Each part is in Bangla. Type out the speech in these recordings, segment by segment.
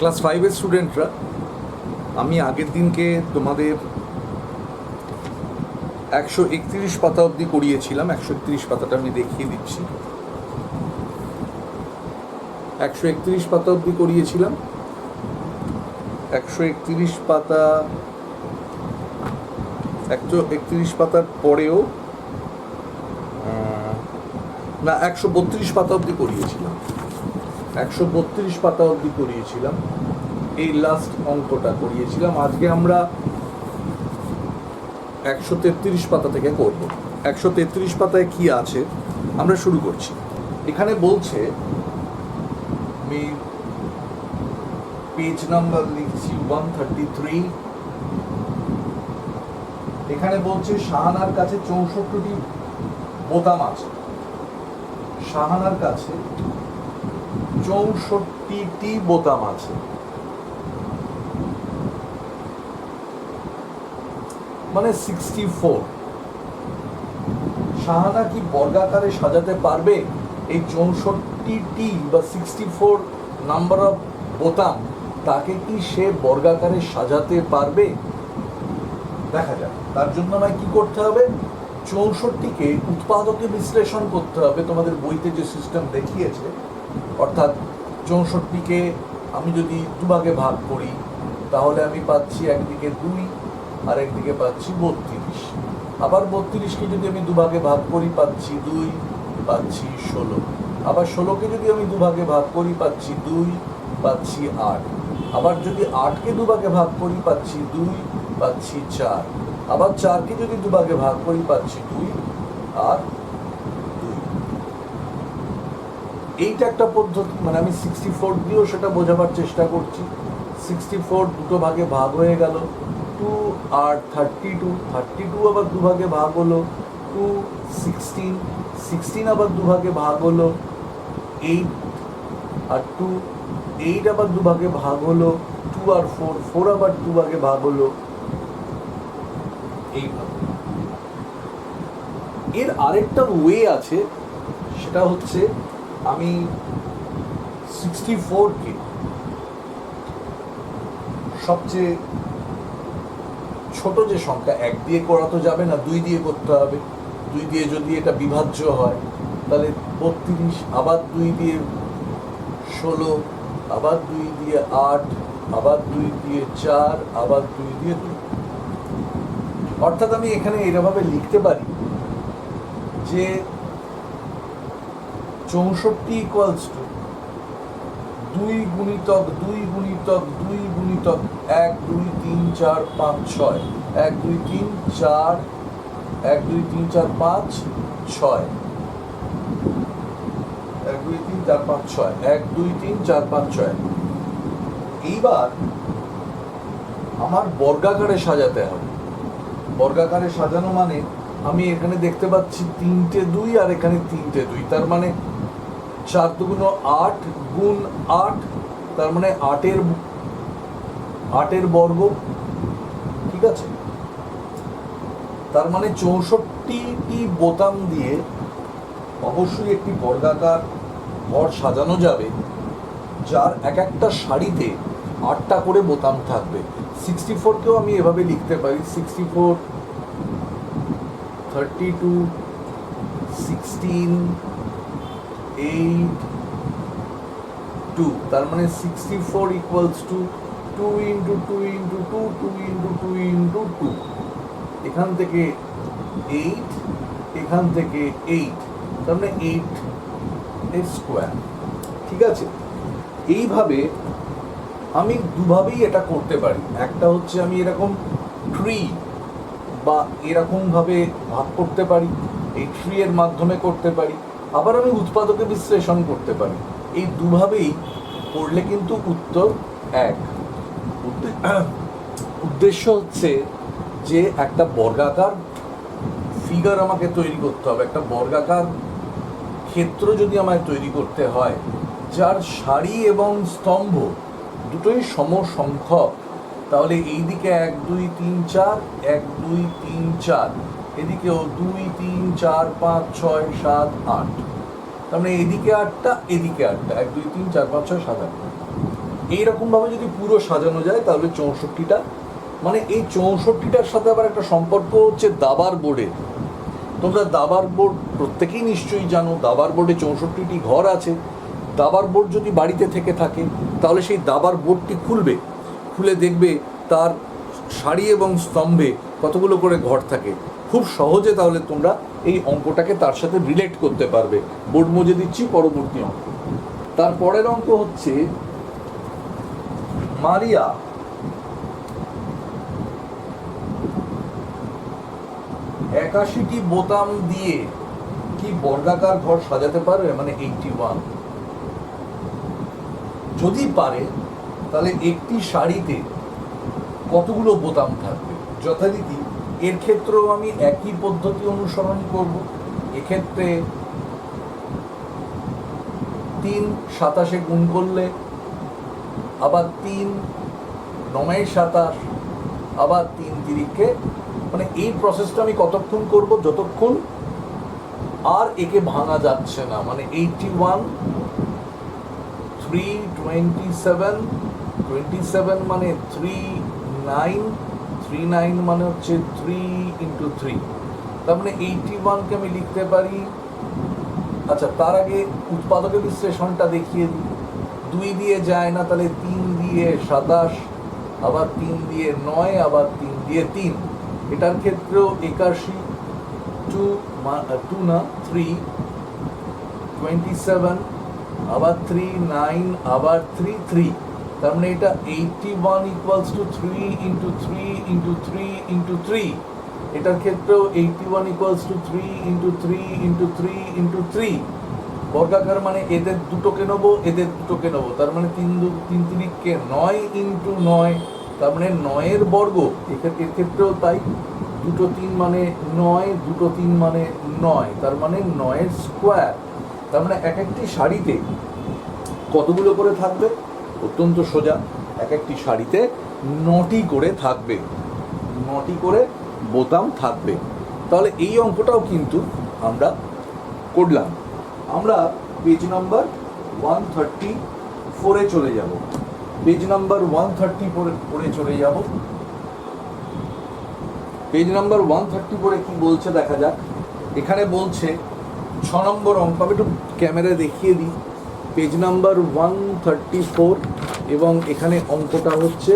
ক্লাস ফাইভের স্টুডেন্টরা আমি আগের দিনকে তোমাদের একশো একত্রিশ পাতা অবধি করিয়েছিলাম। একশো একত্রিশ পাতাটা আমি দেখিয়ে দিচ্ছি। একশো একত্রিশ পাতা অবধি করিয়েছিলাম। একশো একত্রিশ পাতা, একশো একত্রিশ পাতার পরেও না, একশো বত্রিশ পাতা অবধি করিয়েছিলাম। একশো বত্রিশ পাতা অবধি করিয়েছিলাম। এই লাস্ট অঙ্কটা করিয়েছিলাম। আজকে আমরা একশো তেত্রিশ পাতা থেকে করব। একশো তেত্রিশ পাতায় কি আছে? আমরা শুরু করছি। এখানে বলছে, আমি পেজ নাম্বার লিখছি ওয়ান থার্টি থ্রি এখানে বলছে, শাহানার কাছে চৌষট্টিটি বোতাম আছে। শাহানার কাছে চৌষট্টিটি বোতাম আছে। মানে সিক্সটি ফোর শাহানা কি বর্গাকারে সাজাতে পারবে? এই চৌষট্টিটি বা সিক্সটি ফোর নাম্বার অফ বোতাম, তাকে কি সে বর্গাকারে সাজাতে পারবে? দেখা যাক। তার জন্য আমায় কি করতে হবে? চৌষট্টিকে উৎপাদকে বিশ্লেষণ করতে হবে। তোমাদের বইতে যে সিস্টেম দেখিয়েছে অর্থাৎ চৌষট্টিকে আমি যদি দুভাগে ভাগ করি, তাহলে আমি পাচ্ছি একদিকে দুই আর একদিকে পাচ্ছি বত্রিশ। আবার বত্রিশকে যদি আমি দুভাগে ভাগ করি, পাচ্ছি দুই, পাচ্ছি ষোলো। আবার ষোলোকে যদি আমি দুভাগে ভাগ করি, পাচ্ছি দুই, পাচ্ছি আট। আবার যদি আটকে দুভাগে ভাগ করি, পাচ্ছি দুই, পাচ্ছি চার। আবার চারকে যদি দুভাগে ভাগ করি, পাচ্ছি দুই, আর দুই এইটা একটা পদ্ধতি মানে আমি সিক্সটি ফোর দিয়েও সেটা বোঝাবার চেষ্টা করছি। সিক্সটি ফোর দুটো ভাগে ভাগ হয়ে গেল টু আর থার্টি টু থার্টি টু আবার দুভাগে ভাগ হলো টু সিক্সটিন সিক্সটিন আবার দুভাগে ভাগ হলো এইট আর টু এইট আবার দুভাগে ভাগ হলো টু আর ফোর ফোর আবার দুভাগে ভাগ হলো এইভাবে এর আরেকটা ওয়ে আছে, সেটা হচ্ছে আমি সিক্সটি ফোরকে সবচেয়ে ছোট যে সংখ্যা, এক দিয়ে করা তো যাবে না, দুই দিয়ে করতে হবে। দুই দিয়ে যদি এটা বিভাজ্য হয়, তাহলে বত্রিশ, আবার দুই দিয়ে ষোলো, আবার দুই দিয়ে আট, আবার দুই দিয়ে চার, আবার দুই দিয়ে দুই। অর্থাৎ আমি এখানে এরভাবে লিখতে পারি যে চৌষট্টি ইকুয়ালস টু দুই গুণিতক দুই গুণিতক দুই গুণিতক, এক, দুই, তিন, চার, পাঁচ, ছয়। এক, দুই, তিন, চার, এক, দুই, তিন, চার, পাঁচ, ছয়। এক, দুই, তিন, চার, পাঁচ, ছয়। এক, দুই, তিন, চার, পাঁচ, ছয়। এইবার আমার বর্গাকারে সাজাতে হবে। বর্গাকারে সাজানো মানে আমি এখানে দেখতে পাচ্ছি তিনটে দুই আর এখানে তিনটে দুই। তার মানে চার দুগুণ আট গুণ আট, তার মানে আটের আটের বর্গ, ঠিক আছে? তার মানে চৌষট্টিটি বোতাম দিয়ে অবশ্যই একটি বর্গাকার ঘর সাজানো যাবে, যার এক একটা শাড়িতে আটটা করে বোতাম থাকবে। সিক্সটি ফোরকেও আমি এভাবে লিখতে পারি, sixty four, thirty two, sixteen eight two তার মানে sixty four equals to two into two into two two into two into two এখান থেকে এইট এখান থেকে এইট তার মানে এইট এর স্কোয়ার ঠিক আছে? এইভাবে আমি দুভাবেই এটা করতে পারি। একটা হচ্ছে আমি এরকম ট্রি বা এরকমভাবে ভাগ করতে পারি। এই ট্রি এর মাধ্যমে করতে পারি। আবার আমি উৎপাদকে বিশ্লেষণ করতে পারি। এই দুভাবেই করলে কিন্তু উত্তর এক। উদ্দেশ্য হচ্ছে যে একটা বর্গাকার ফিগার আমাকে তৈরি করতে হবে। একটা বর্গাকার ক্ষেত্র যদি আমায় তৈরি করতে হয়, যার সারি এবং স্তম্ভ দুটোই সমসংখ্যক, তাহলে এই দিকে এক, দুই, তিন, চার, এক, দুই, তিন, চার। এদিকেও দুই, তিন, চার, পাঁচ, ছয়, সাত, আট। তার মানে এদিকে আটটা এদিকে আটটা। এক, দুই, তিন, চার, পাঁচ, ছয়, সাত, আট। এইরকমভাবে যদি পুরো সাজানো যায়, তাহলে চৌষট্টিটা। মানে এই চৌষট্টিটার সাথে আবার একটা সম্পর্ক হচ্ছে দাবার বোর্ডের তোমরা দাবার বোর্ড প্রত্যেকেই নিশ্চয়ই জানো, দাবার বোর্ডে চৌষট্টিটি ঘর আছে। দাবার বোর্ড যদি বাড়িতে থেকে থাকে, তাহলে সেই দাবার বোর্ডটি খুলবে। খুলে দেখবে তার সারি এবং স্তম্ভে কতগুলো করে ঘর থাকে। খুব সহজে তাহলে তোমরা এই অঙ্কটাকে তার সাথে রিলেট করতে পারবে। বোর্ড মুজে দিচ্ছি, পরবর্তী অঙ্ক। তার পরের অঙ্ক হচ্ছে, মারিয়া একাশিটি বোতাম দিয়ে কি বর্গাকার ঘর সাজাতে পারবে? মানে এইটটি ওয়ান যদি পারে, তাহলে একটি শাড়িতে কতগুলো বোতাম থাকবে? যথারীতি এর ক্ষেত্রেও আমি একই পদ্ধতি অনুসরণ করব। এক্ষেত্রে তিন সাতাশে গুণ করলে, আবার তিন নয় সাতাশ, আবার তিন তিরিখে মানে এই প্রসেসটা আমি কতক্ষণ করব? যতক্ষণ আর একে ভাঙা যাচ্ছে না। মানে eighty one three twenty seven twenty seven মানে থ্রি নাইন থ্রি নাইন মানে হচ্ছে থ্রি ইন্টু থ্রি তার মানে এইটটি ওয়ানকে আমি লিখতে পারি। আচ্ছা তার আগে উৎপাদকের বিশ্লেষণটা দেখিয়ে দিই। দুই দিয়ে যায় না, তাহলে তিন দিয়ে সাতাশ, আবার তিন দিয়ে নয়, আবার তিন দিয়ে তিন। এটার ক্ষেত্রেও একাশি টু টু না থ্রি টোয়েন্টি সেভেন আবার থ্রি নাইন আবার থ্রি থ্রি তার মানে এটা eighty one equals to three into three into three into three এটার ক্ষেত্রেও eighty one equals to three into three into three into three বর্গাকার মানে এদের দুটোকে নেব, এদের দুটোকে নেব। তার মানে তিন দু, তিন তিরিখকে নয় ইন্টু নয়, তার মানে নয়ের বর্গ। এক্ষেত্রে এর ক্ষেত্রেও তাই। দুটো তিন মানে নয়, দুটো তিন মানে নয়, তার মানে নয়ের স্কোয়ার তার মানে এক একটি শাড়িতে কতগুলো করে থাকবে? অত্যন্ত সোজা এক একটি শাড়িতে নটি করে থাকবে। নটি করে বোতাম থাকবে। তাহলে এই অঙ্কটাও কিন্তু আমরা করলাম। আমরা পেজ নাম্বার ওয়ান থার্টি ফোরে চলে যাব। পেজ নাম্বার ওয়ান থার্টি পরে চলে যাব। পেজ নাম্বার ওয়ান থার্টি ফোরে কি বলছে দেখা যাক। এখানে বলছে, ছ নম্বর অঙ্ক, আমি একটু ক্যামেরা দেখিয়ে দিই। Page number one thirty four এবং এখানে অঙ্কটা হচ্ছে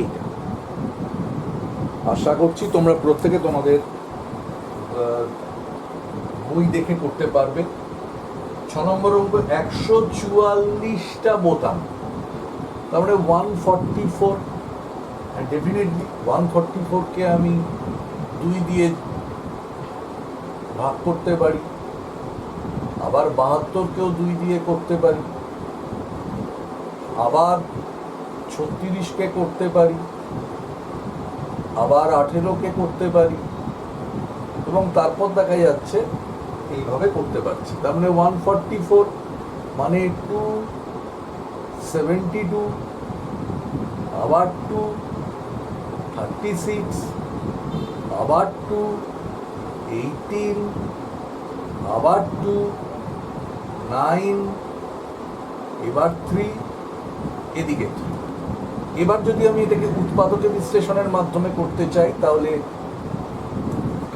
এইটা। আশা করছি তোমরা প্রত্যেকে তোমাদের বই দেখে করতে পারবে। ছ নম্বর অঙ্ক, একশো চুয়াল্লিশটা বোতাম। তারপরে one forty four. Definitely one forty ফোরকে আমি দুই দিয়ে ভাগ করতে পারি। আবার বাহাত্তরকেও দুই দিয়ে করতে পারি। আবার ছত্রিশকে করতে পারি। আবার আঠেরোকে করতে পারি। এবং তারপর দেখা যাচ্ছে এইভাবে করতে পারছি। তার মানে ওয়ান ফর্টি ফোর মানে টু সেভেন্টি টু আবার টু থার্টি সিক্স আবার টু এইটিন আবার টু নাইন, এবার থ্রি এদিকে। এবার যদি আমি এটাকে উৎপাদকে বিশ্লেষণের মাধ্যমে করতে চাই, তাহলে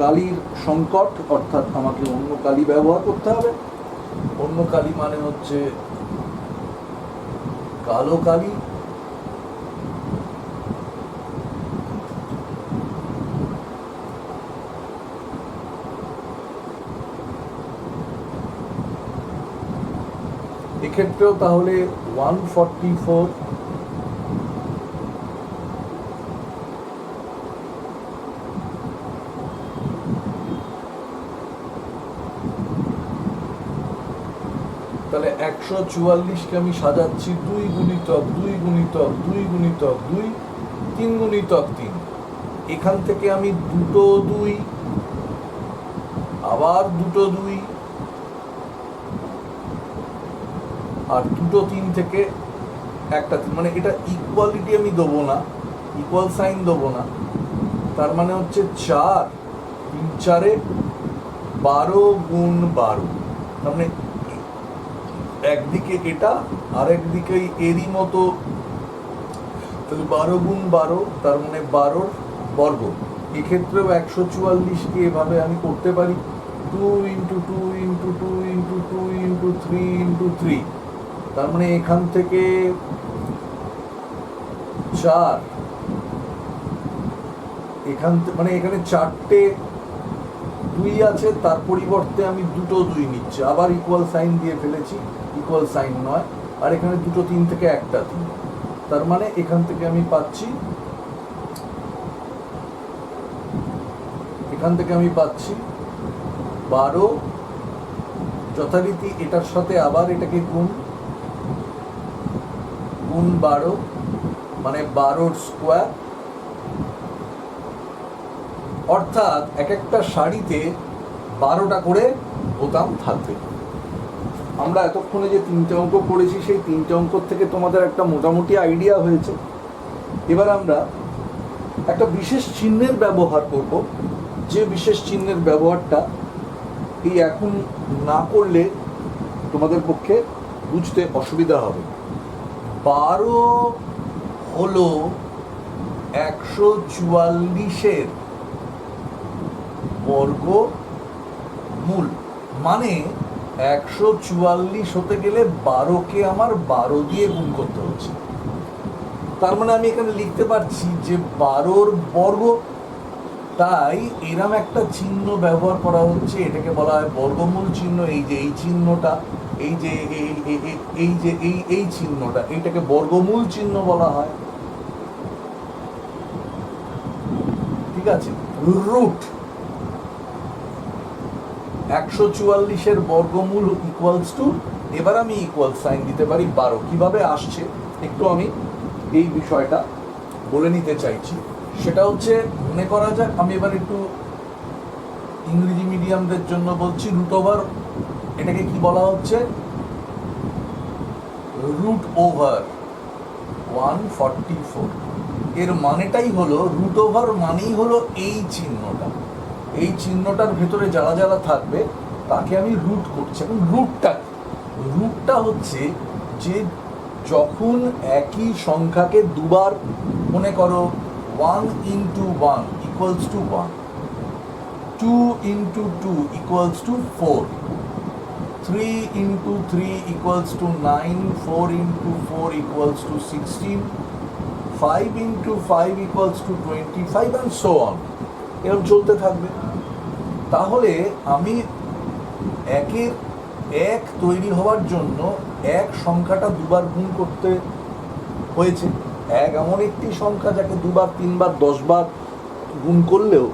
কালির সংকট, অর্থাৎ আমাকে অন্য কালি ব্যবহার করতে হবে। অন্য কালি মানে হচ্ছে কালো কালি এক্ষেত্রেও তাহলে ওয়ান ফর্টি ফোর তাহলে একশো চুয়াল্লিশকে আমি সাজাচ্ছি, দুই গুণিতক দুই গুণিতক দুই গুণিতক, দুই, তিন গুণিতক তিন। এখান থেকে আমি দুটো দুই, আবার দুটো দুই আর দুটো তিন থেকে একটা মানে এটা ইকুয়ালিটি আমি দেবো না ইকুয়াল সাইন দেবো না। তার মানে হচ্ছে চার, তিন চারে বারো গুণ বারো। তার মানে একদিকে এটা, আরেকদিকে এরই মতো তাহলে বারো গুণ বারো, তার মানে বারোর বর্গ। এক্ষেত্রেও একশো চুয়াল্লিশকে এভাবে আমি করতে পারি। Two into two into two into two into three into three তার মানে এখান থেকে চার। এখান মানে এখানে চারটে দুই আছে, তার পরিবর্তে আমি দুটো দুই নিচ্ছি। আবার ইকুয়াল সাইন দিয়ে ফেলেছি ইকুয়াল সাইন নয়। আর এখানে দুটো তিন থেকে একটা তিন। তার মানে এখান থেকে আমি পাচ্ছি এখান থেকে আমি পাচ্ছি বারো। যথারীতি এটার সাথে আবার এটাকে গুণ গুণ বারো মানে বারোর স্কোয়ার অর্থাৎ এক একটা শাড়িতে বারোটা করে বোতাম থাকবে। আমরা এতক্ষণে যে তিনটে অঙ্ক করেছি, সেই তিনটে অঙ্ক থেকে তোমাদের একটা মোটামুটি আইডিয়া হয়েছে। এবার আমরা একটা বিশেষ চিহ্নের ব্যবহার করব। যে বিশেষ চিহ্নের ব্যবহারটা এই এখন না করলে তোমাদের পক্ষে বুঝতে অসুবিধা হবে। বারো হলো একশো চুয়াল্লিশের বর্গ মূল। মানে একশো চুয়াল্লিশ হতে গেলে বারোকে আমার বারো দিয়ে গুণ করতে হচ্ছে। তার মানে আমি এখানে লিখতে পারছি যে বারোর বর্গ, তাই এরম একটা চিহ্ন ব্যবহার করা হচ্ছে। এটাকে বলা হয় বর্গমূল চিহ্ন। এই যে এই চিহ্নটা এই যে, এই, এই- যে, এই এই চিহ্নটা, এইটাকে বর্গমূল চিহ্ন বলা হয়। ঠিক আছে? রুট। একশো চুয়াল্লিশের বর্গমূল ইকুয়ালস টু এবার আমি ইকুয়াল সাইন দিতে পারি বারো। কীভাবে আসছে? একটু আমি এই বিষয়টা বলে নিতে চাইছি। সেটা হচ্ছে, মনে করা যাক, আমি এবার একটু ইংরেজি মিডিয়ামদের জন্য বলছি রুট ওভার এটাকে কি বলা হচ্ছে? Root over one forty four এর মানেটাই হলো রুট ওভার মানেই হলো এই চিহ্নটা। এই চিহ্নটার ভেতরে যারা যারা থাকবে, তাকে আমি রুট করছি। এখন রুটটা রুটটা হচ্ছে যে যখন একই সংখ্যাকে দুবার মনে করো one into one equals to one two into two equals to four three into three equals to nine four into four equals to sixteen five into five equals to twenty five and so on এরকম চলতে থাকবে। তাহলে আমি একের এক তৈরি হওয়ার জন্য এক সংখ্যাটা দুবার গুণ করতে হয়েছে। এক এমন একটি সংখ্যা যাকে দুবার, তিনবার, দশবার গুণ করলেও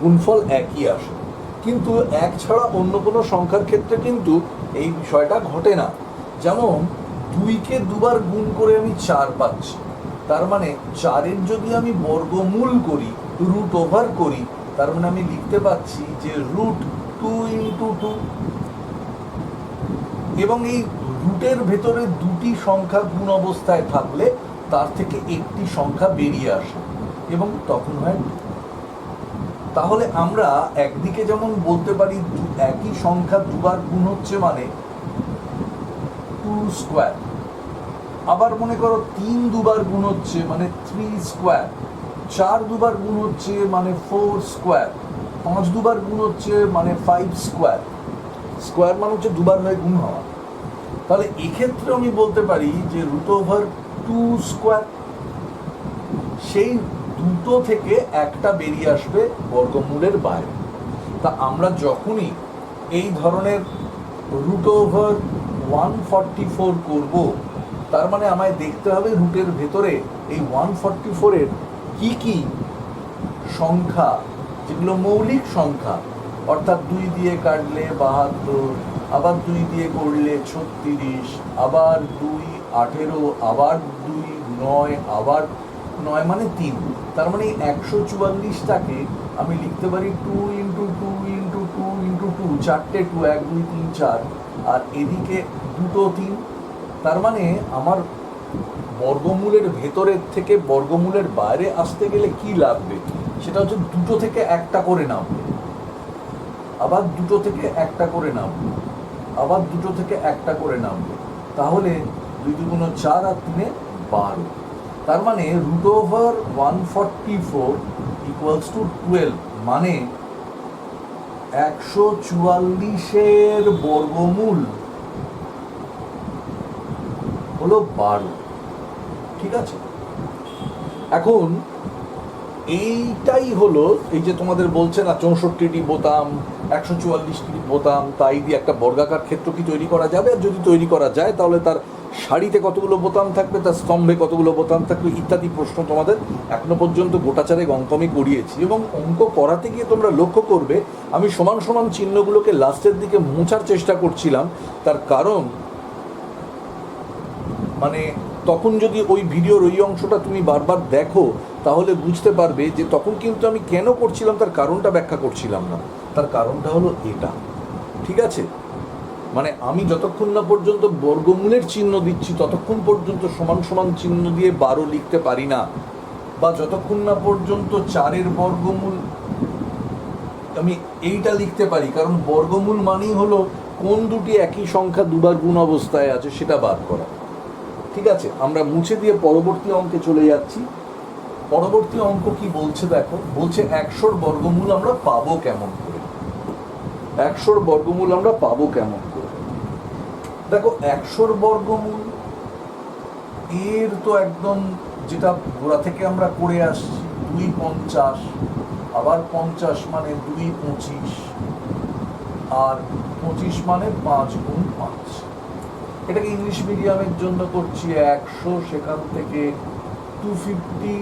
গুণফল একই আসে। কিন্তু এক ছাড়া অন্য কোনো সংখ্যার ক্ষেত্রে কিন্তু এই বিষয়টা ঘটে না। যেমন, দুইকে দুবার গুণ করে আমি চার পাচ্ছি। তার মানে চারের যদি আমি বর্গমূল করি রুট ওভার করি, তার মানে আমি লিখতে পাচ্ছি যে রুট টু ইন্টু টু এবং এই রুটের ভেতরে দুটি সংখ্যা গুণ অবস্থায় থাকলে তার থেকে একটি সংখ্যা বেরিয়ে আসে। এবং তখন হয়। তাহলে আমরা একদিকে যেমন বলতে পারি একই সংখ্যা দুবার গুণ হচ্ছে মানে টু স্কোয়ার আবার মনে করো তিন দুবার গুণ হচ্ছে মানে থ্রি স্কোয়ার চার দুবার গুণ হচ্ছে মানে ফোর স্কোয়ার পাঁচ দুবার গুণ হচ্ছে মানে ফাইভ স্কোয়ার স্কোয়ার মানে হচ্ছে দুবার হয়ে গুণ হওয়া। তাহলে এক্ষেত্রে আমি বলতে পারি যে রুট ওভার টু স্কোয়ার সেই দুটো থেকে একটা বেরিয়ে আসবে বর্গমূলের বাইরে। তা আমরা যখনই এই ধরনের root over one forty four করব, তার মানে আমায় দেখতে হবে রুটের ভেতরে এই ওয়ান ফর্টি ফোরের কী কী সংখ্যা, যেগুলো মৌলিক সংখ্যা, অর্থাৎ দুই দিয়ে কাটলে বাহাত্তর, আবার দুই দিয়ে করলে ছত্রিশ, আবার দুই আঠেরো, আবার দুই নয়, আবার নয় মানে তিন। তার মানে একশো চুয়াল্লিশটাকে আমি লিখতে পারি two into two into two into two, চারটে টু, এক, দুই, তিন, চার, আর এদিকে দুটো তিন। তার মানে আমার বর্গমূলের ভেতরের থেকে বর্গমূলের বাইরে আসতে গেলে কি লাগবে? সেটা হচ্ছে দুটো থেকে একটা করে নামবে। আবার দুটো থেকে একটা করে নামবে। আবার দুটো থেকে একটা করে নামবে। তাহলে দুই দুগুণ চার আর তিনে বারো। তার মানে root over one forty four equals to twelve মানে একশো চুয়াল্লিশের বর্গমূল হলো বারো, ঠিক আছে? এখন এইটাই হলো, এই যে তোমাদের বলছে না চৌষট্টিটি বোতাম, একশো চুয়াল্লিশটি বোতাম, তাই দিয়ে একটা বর্গাকার ক্ষেত্র কি তৈরি করা যাবে? আর যদি তৈরি করা যায়, তাহলে তার শাড়িতে কতগুলো বোতাম থাকবে, তার স্তম্ভে কতগুলো বোতাম থাকবে ইত্যাদি প্রশ্ন তোমাদের এখনও পর্যন্ত গোটাচারে অঙ্ক আমি করিয়েছি এবং অঙ্ক করাতে গিয়ে তোমরা লক্ষ্য করবে, আমি সমান সমান চিহ্নগুলোকে লাস্টের দিকে মোছার চেষ্টা করছিলাম, তার কারণ মানে তখন যদি ওই ভিডিওর ওই অংশটা তুমি বারবার দেখো, তাহলে বুঝতে পারবে যে তখন কিন্তু আমি কেন করছিলাম, তার কারণটা ব্যাখ্যা করছিলাম না। তার কারণটা হলো এটা, ঠিক আছে? মানে আমি যতক্ষণ না পর্যন্ত বর্গমূলের চিহ্ন দিচ্ছি, ততক্ষণ পর্যন্ত সমান সমান চিহ্ন দিয়ে বারো লিখতে পারি না। বা যতক্ষণ না পর্যন্ত চারের বর্গমূল আমি এইটা লিখতে পারি, কারণ বর্গমূল মানেই হলো কোন দুটি একই সংখ্যা দুবার গুণ অবস্থায় আছে সেটা বার করা। ঠিক আছে, আমরা মুছে দিয়ে পরবর্তী অঙ্কে চলে যাচ্ছি। পরবর্তী অঙ্ক কি বলছে দেখো, বলছে একশোর বর্গমূল আমরা পাবো কেমন করে? একশোর বর্গমূল আমরা পাবো কেমন দেখো, একশোর বর্গমূল। এর তো একদম যেটা গোড়া থেকে আমরা করে আসছি, দুই পঞ্চাশ, আবার পঞ্চাশ মানে দুই পঁচিশ, আর পঁচিশ মানে পাঁচ গুণ পাঁচ। এটাকে ইংলিশ মিডিয়ামের জন্য করছি একশো, সেখান থেকে টু ফিফটি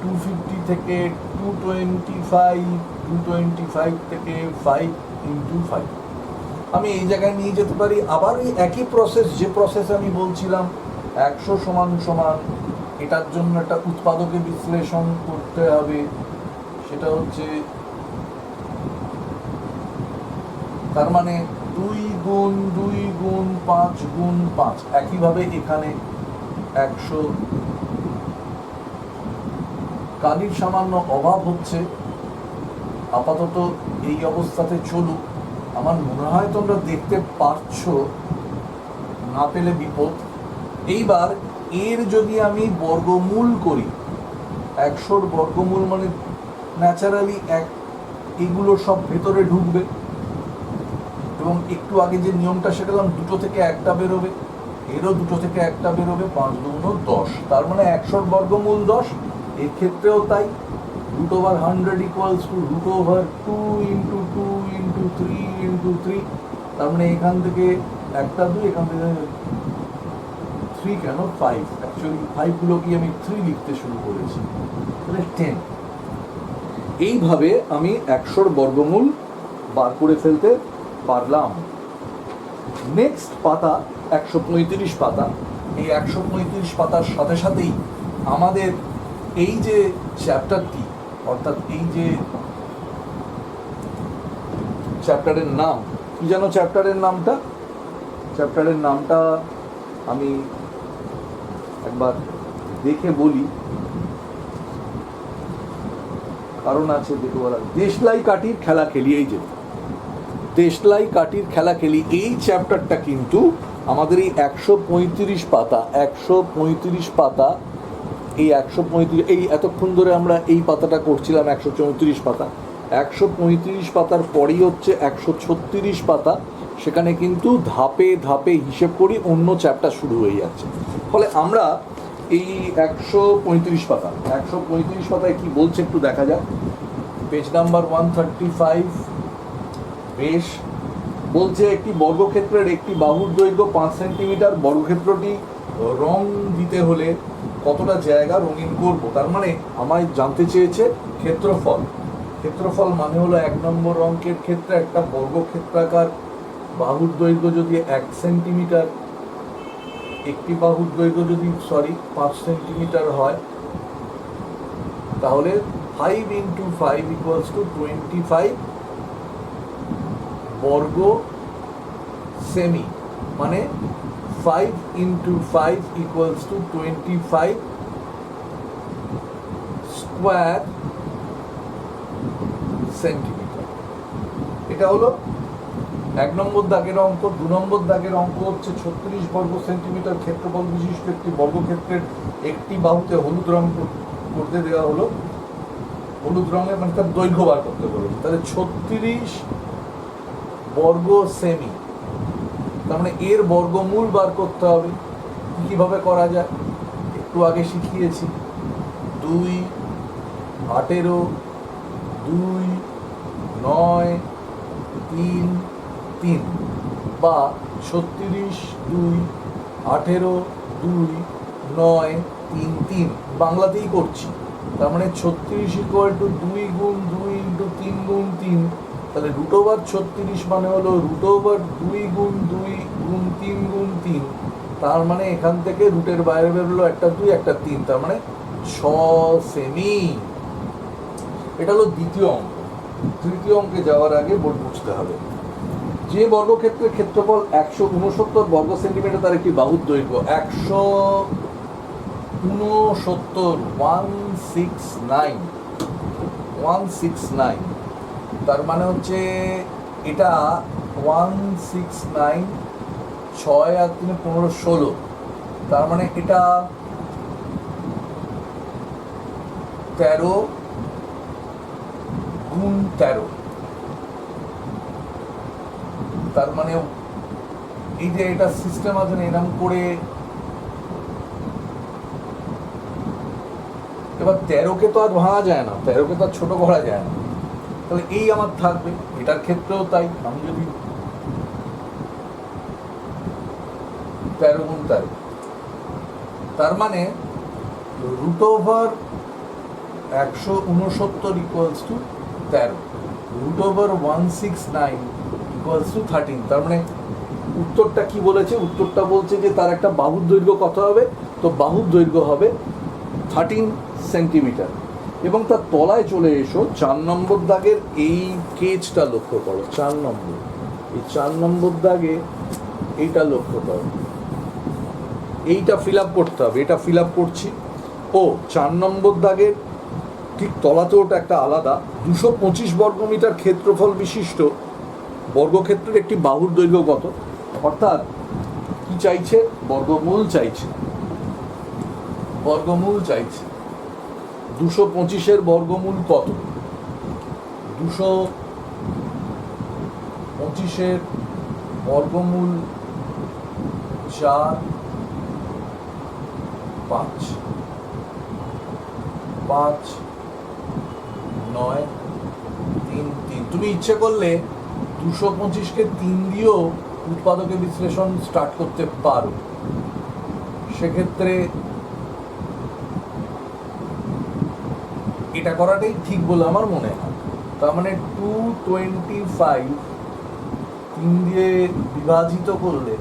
টু ফিফটি থেকে two twenty five two twenty five থেকে ফাইভ ইন্টু ফাইভ আমি এই জায়গায় নিয়ে যেতে পারি। আবার ওই একই প্রসেস যে প্রসেস আমি বলছিলাম, একশো সমান সমান, এটার জন্য একটা উৎপাদকে বিশ্লেষণ করতে হবে। সেটা হচ্ছে, তার মানে দুই গুণ দুই গুণ পাঁচ গুণ পাঁচ, একইভাবে এখানে একশো। কালির সামান্য অভাব হচ্ছে, আপাতত এই অবস্থাতে চলুক। আমার মনে হয় তোমরা দেখতে পারছ, না পেলে বিপদ। এইবার এর যদি আমি বর্গমূল করি, একশোর বর্গমূল মানে ন্যাচারালি এক, এগুলো সব ভেতরে ঢুকবে। এবং একটু আগে যে নিয়মটা শেখালাম, দুটো থেকে একটা বেরোবে, এরও দুটো থেকে একটা বেরোবে, পাঁচ দুগুণ দশ। তার মানে একশোর বর্গমূল দশ, এক্ষেত্রেও তাই। Root over hundred equals to root over two into two three into three তার মানে এখান থেকে একটা দুই, এখান থেকে থ্রি কেন? ফাইভ অ্যাকচুয়ালি ফাইভগুলো কি আমি থ্রি লিখতে শুরু করেছি। তাহলে টেন এইভাবে আমি একশোর বর্গমূল বার করে ফেলতে পারলাম। নেক্সট পাতা একশো পঁয়ত্রিশ পাতা। এই একশো পঁয়ত্রিশ পাতার সাথে সাথেই আমাদের এই যে চ্যাপ্টারটি অর্থাৎ এই যে চ্যাপ্টারের নাম, কি যেন চ্যাপ্টারের নামটা? চ্যাপ্টারের নামটা আমি একবার দেখে বলি। কারণ আছে দেখে বলা। দেশলাই কাটির খেলা খেলি এই যে দেশলাই কাটির খেলা খেলি এই চ্যাপ্টারটা কিন্তু আমাদের এই একশো পঁয়ত্রিশ পাতা, একশো পঁয়ত্রিশ পাতা, এই একশো পঁয়ত্রিশ এই এতক্ষণ ধরে আমরা এই পাতাটা করছিলাম একশো চৌত্রিশ পাতা। একশো পঁয়ত্রিশ পাতার পরেই হচ্ছে একশো ছত্রিশ পাতা। সেখানে কিন্তু ধাপে ধাপে হিসেব করি অন্য চ্যাপ্টার শুরু হয়ে যাচ্ছে। ফলে আমরা এই একশো পঁয়ত্রিশ পাতা, একশো পঁয়ত্রিশ পাতায় কি বলছে একটু দেখা যাক। Page number one thirty five বেশ। বলছে একটি বর্গক্ষেত্রের একটি বাহুর দৈর্ঘ্য পাঁচ সেন্টিমিটার। বর্গক্ষেত্রটি রং দিতে হলে কতটা জায়গা রঙিন করব? তার মানে আমায় জানতে চেয়েছে ক্ষেত্রফল। ক্ষেত্রফল মানে হলো এক নম্বর অঙ্কের ক্ষেত্রে একটা বর্গক্ষেত্রাকার বাহুর দৈর্ঘ্য যদি এক সেন্টিমিটার, একটি বাহুর দৈর্ঘ্য যদি সরি পাঁচ সেন্টিমিটার হয়, তাহলে five into five equals to twenty five বর্গ সেমি মানে five into five equals to twenty five square centimetre. এটা হলো এক নম্বর দাগের অঙ্ক, দু নম্বর দাগের অঙ্ক হচ্ছে ছত্রিশ বর্গ সেন্টিমিটার ক্ষেত্রফল বিশিষ্ট একটি বর্গক্ষেত্রের একটি বাহুতে হলুদ রং করতে দেওয়া হলো। হলুদ রঙের মানে তার দৈর্ঘ্য বার করতে বলেছে তাহলে ছত্রিশ বর্গ সেমি, তার মানে এর বর্গমূল বার করতে হবে। কীভাবে করা যায়? একটু আগে শিখিয়েছি। দুই আঠেরো, দুই নয়, তিন তিন বা ছত্রিশ দুই, আঠেরো দুই, নয়, তিন তিন। বাংলাতেই করছি। তার মানে ছত্রিশ ইকুয়াল টু দুই গুণ দুই ইন্টু তিন গুণ তিন। তাহলে রুট ওভার ছত্রিশ মানে হলো রুট ওভার দুই গুণ দুই গুণ তিন গুণ তিন। তার মানে এখান থেকে রুটের বাইরে বেরোলো একটা দুই, একটা তিন। তার মানে ছ সেমি এটা হলো দ্বিতীয় অঙ্ক। তৃতীয় অঙ্কে যাওয়ার আগে বোর্ড বুঝতে হবে। যে বর্গক্ষেত্রের ক্ষেত্রফল একশো উনসত্তর বর্গ সেন্টিমিটার, তার একটি বাহুর দৈর্ঘ্য একশো উনসত্তর one six nine one six nine তার মানে হচ্ছে এটা ওয়ান সিক্স নাইন ছয় আর তিনে পনেরো ষোলো। তার মানে এটা তেরো গুণ তেরো। তার মানে এই যে এটা সিস্টেম আছে না এরকম করে এবার তেরোকে তো আর ভাঙা যায় না, তেরোকে তো আর ছোট করা যায় না। তাহলে এই আমার থাকবে, এটার ক্ষেত্রেও তাই, আমি যদি তেরো গুণ তেরো। তার মানে রুট ওভার একশো উনসত্তর ইকুয়ালস টু তেরো। Root over one six nine equals to thirteen তার মানে উত্তরটা কি বলেছে? উত্তরটা বলছে যে তার একটা বাহুর দৈর্ঘ্য কত হবে? তো বাহুর দৈর্ঘ্য হবে থার্টিন সেন্টিমিটার এবং তার তলায় চলে এসো, চার নম্বর দাগের এই কেজটা লক্ষ্য করো। চার নম্বর। এই চার নম্বর দাগে এইটা লক্ষ্য করো। এইটা ফিল আপ করতে হবে। এটা ফিল আপ করছি। ও, চার নম্বর দাগের ঠিক তলাতে ওটা একটা আলাদা। দুশো পঁচিশ বর্গমিটার ক্ষেত্রফল বিশিষ্ট। বর্গক্ষেত্রের একটি বাহুর দৈর্ঘ্য কত? অর্থাৎ কি চাইছে? বর্গমূল চাইছে। বর্গমূল চাইছে। দুশো পঁচিশের বর্গমূল কত? দুশো পঁচিশের বর্গমূল চার, পাঁচ। পাঁচ নয়, তিন তিন। তুমি ইচ্ছে করলে দুশো পঁচিশকে তিন দিয়েও উৎপাদকের বিশ্লেষণ স্টার্ট করতে পারো। সেক্ষেত্রে এটা করাটাই ঠিক বলে আমার মনে হয়। তার মানে টু টোয়েন্টি ফাইভ তিন দিয়ে বিভাজিত করলে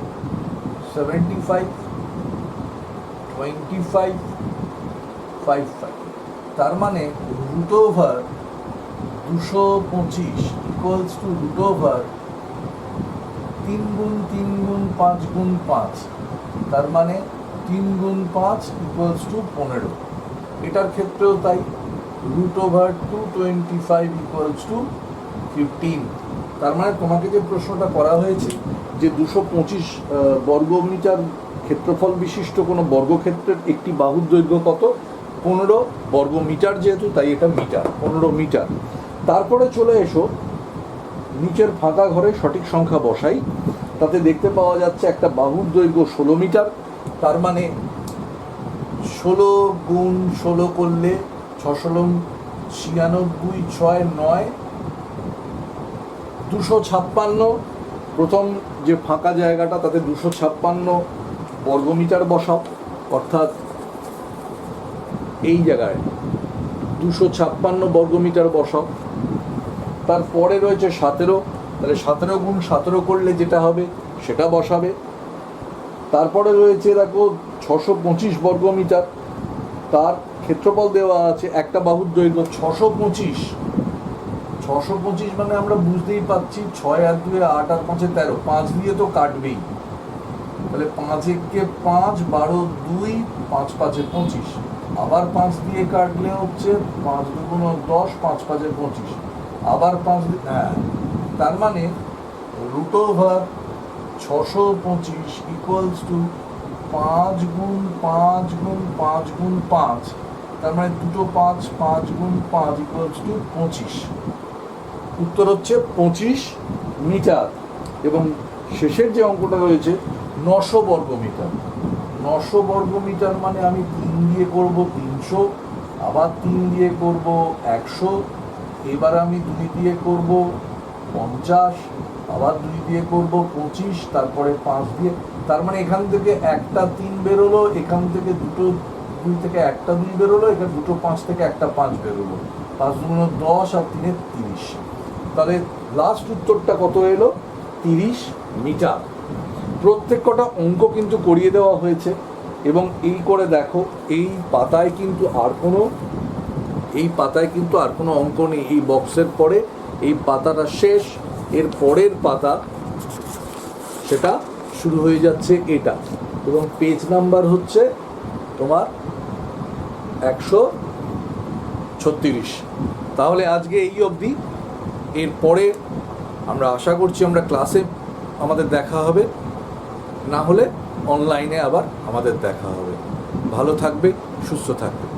seventy five twenty five five five তার মানে রুট ওভার দুশো পঁচিশ ইকুয়ালস টু রুট ওভার তিন গুণ তিন গুণ পাঁচ গুণ পাঁচ। তার মানে তিন গুণ পাঁচ ইকুয়ালস টু পনেরো। এটার ক্ষেত্রেও তাই root over two twenty five equals to fifteen তার মানে তোমাকে যে প্রশ্নটা করা হয়েছে যে দুশো পঁচিশ বর্গমিটার ক্ষেত্রফল বিশিষ্ট কোনো বর্গক্ষেত্রের একটি বাহুর দৈর্ঘ্য কত? পনেরো বর্গ মিটার যেহেতু, তাই এটা মিটার, পনেরো মিটার। তারপরে চলে এসো, নিচের ফাঁকা ঘরে সঠিক সংখ্যা বসাই, তাতে দেখতে পাওয়া যাচ্ছে একটা বাহুর দৈর্ঘ্য ষোলো মিটার, তার মানে ষোলো গুণ ষোলো করলে ছশো ছিয়ানব্বই ছয় নয়, দুশো ছাপ্পান্ন। প্রথম যে ফাঁকা জায়গাটা, তাতে দুশো ছাপ্পান্ন বর্গমিটার বসাও, অর্থাৎ এই জায়গায় দুশো ছাপ্পান্ন বর্গমিটার বসাও। তারপরে রয়েছে সতেরো, তাহলে সতেরো গুণ সতেরো করলে যেটা হবে সেটা বসাবে। তারপরে রয়েছে দেখো ছশো পঁচিশ বর্গমিটার তার ক্ষেত্রফল দেওয়া আছে একটা বাহুর দৈর্ঘ্য ছশো পঁচিশ। ছশো পঁচিশ মানে আমরা বুঝতেই পারছি ছয় আর দুয়ে আট আর পাঁচে তেরো। পাঁচ দিয়ে তো কাটবেই। তাহলে পাঁচ পাঁচ, বারো দুই, পাঁচ পাঁচে পঁচিশ। আবার পাঁচ দিয়ে কাটলে হচ্ছে পাঁচ দুগুণ দশ, পাঁচ পাঁচে পঁচিশ। আবার পাঁচ দিন হ্যাঁ তার মানে রুট ওভার ছশো পঁচিশ ইকুয়ালস টু পাঁচ গুণ পাঁচ গুণ পাঁচ গুণ পাঁচ, তার মানে দুটো পাঁচ পাঁচ গুণ পাঁচ ইকুয়ালস টু পঁচিশ। উত্তর হচ্ছে পঁচিশ মিটার এবং শেষের যে অঙ্কটা রয়েছে নশো বর্গ মিটার। নশো বর্গ মিটার মানে আমি তিন দিয়ে করব তিনশো, আবার তিন দিয়ে করব একশো এবার আমি দুই দিয়ে করব পঞ্চাশ, আবার দুই দিয়ে করব পঁচিশ, তারপরে পাঁচ দিয়ে, তার মানে এখান থেকে একটা তিন বেরোলো, এখান থেকে দুটো দুই থেকে একটা দুই বেরোলো, এখানে দুটো পাঁচ থেকে একটা পাঁচ বেরোলো। পাঁচ দুগুণ দশ আর তিনে তিরিশ। তাহলে লাস্ট উত্তরটা কত এলো? তিরিশ মিটার। প্রত্যেক কটা অঙ্ক কিন্তু করিয়ে দেওয়া হয়েছে। এবং এই করে দেখো, এই পাতায় কিন্তু আর কোনো এই পাতায় কিন্তু আর কোনো অঙ্ক নেই। এই বক্সের পরে এই পাতাটা শেষ, এর পরের পাতা, সেটা শুরু হয়ে যাচ্ছে এটা। এবং পেজ নাম্বার হচ্ছে তোমার একশো ছত্রিশ। তাহলে আজকে এই অবধি। এরপরে আমরা আশা করছি আমরা ক্লাসে আমাদের দেখা হবে। না হলে অনলাইনে আবার আমাদের দেখা হবে। ভালো থাকবে, সুস্থ থাকবে।